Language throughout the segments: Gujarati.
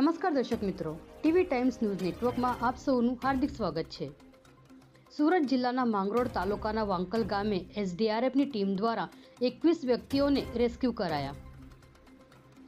નમસ્કાર દર્શક મિત્રો. ટીવી ટાઈમ્સ ન્યૂઝ નેટવર્કમાં આપ સૌનું હાર્દિક સ્વાગત છે. સુરત જિલ્લાના માંગરોળ તાલુકાના વાંકલ ગામે એસડીઆરએફની ટીમ દ્વારા એકવીસ વ્યક્તિઓને રેસ્ક્યુ કરાયા.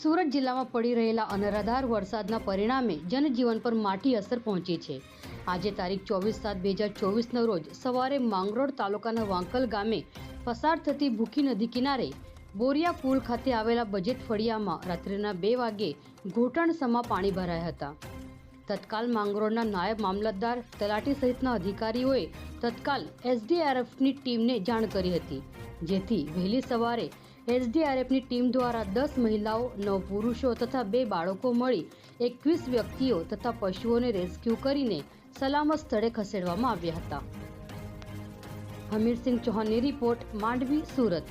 સુરત જિલ્લામાં પડી રહેલા અનરાધાર વરસાદના પરિણામે જનજીવન પર માઠી અસર પહોંચી છે. આજે તારીખ ચોવીસ સાત બે હજાર ચોવીસના રોજ સવારે માંગરોળ તાલુકાના વાંકલ ગામે પસાર થતી ભૂખી નદી કિનારે બોરિયા પુલ ખાતે આવેલા બજેટ ફળિયામાં રાત્રિના બે વાગે ઘૂંટણસમા પાણી ભરાયા હતા. તત્કાલ માંગરોળના નાયબ મામલતદાર તલાટી સહિતના અધિકારીઓએ તત્કાલ એસડીઆરએફની ટીમને જાણ કરી હતી, જેથી વહેલી સવારે એસડીઆરએફની ટીમ દ્વારા દસ મહિલાઓ, નવ પુરુષો તથા બે બાળકો મળી એકવીસ વ્યક્તિઓ તથા પશુઓને રેસ્ક્યુ કરીને સલામત સ્થળે ખસેડવામાં આવ્યા હતા. હમીરસિંહ ચૌહાણની રિપોર્ટ માંડવી, સુરત.